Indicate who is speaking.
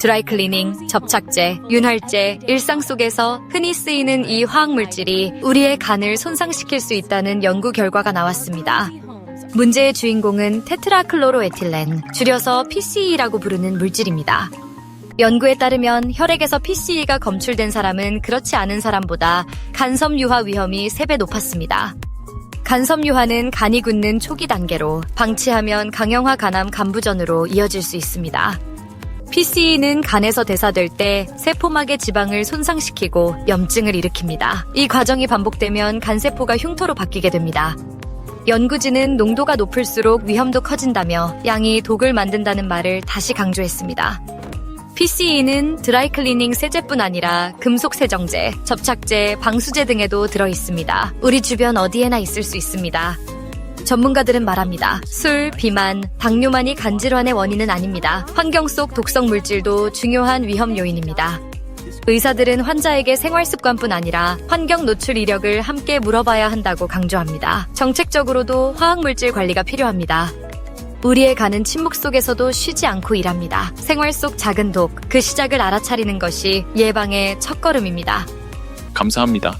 Speaker 1: 드라이클리닝, 접착제, 윤활제, 일상 속에서 흔히 쓰이는 이 화학물질이 우리의 간을 손상시킬 수 있다는 연구 결과가 나왔습니다. 문제의 주인공은 테트라클로로에틸렌, 줄여서 PCE라고 부르는 물질입니다. 연구에 따르면 혈액에서 PCE가 검출된 사람은 그렇지 않은 사람보다 간섬유화 위험이 3배 높았습니다. 간섬유화는 간이 굳는 초기 단계로 방치하면 강형화 간암 간부전으로 이어질 수 있습니다. PCE는 간에서 대사될 때 세포막의 지방을 손상시키고 염증을 일으킵니다. 이 과정이 반복되면 간세포가 흉터로 바뀌게 됩니다. 연구진은 농도가 높을수록 위험도 커진다며 양이 독을 만든다는 말을 다시 강조했습니다. PCE는 드라이클리닝 세제뿐 아니라 금속 세정제, 접착제, 방수제 등에도 들어 있습니다. 우리 주변 어디에나 있을 수 있습니다. 전문가들은 말합니다. 술, 비만, 당뇨만이 간 질환의 원인은 아닙니다. 환경 속 독성 물질도 중요한 위험 요인입니다. 의사들은 환자에게 생활 습관뿐 아니라 환경 노출 이력을 함께 물어봐야 한다고 강조합니다. 정책적으로도 화학물질 관리가 필요합니다. 우리의 간은 침묵 속에서도 쉬지 않고 일합니다. 생활 속 작은 독, 그 시작을 알아차리는 것이 예방의 첫걸음입니다.
Speaker 2: 감사합니다.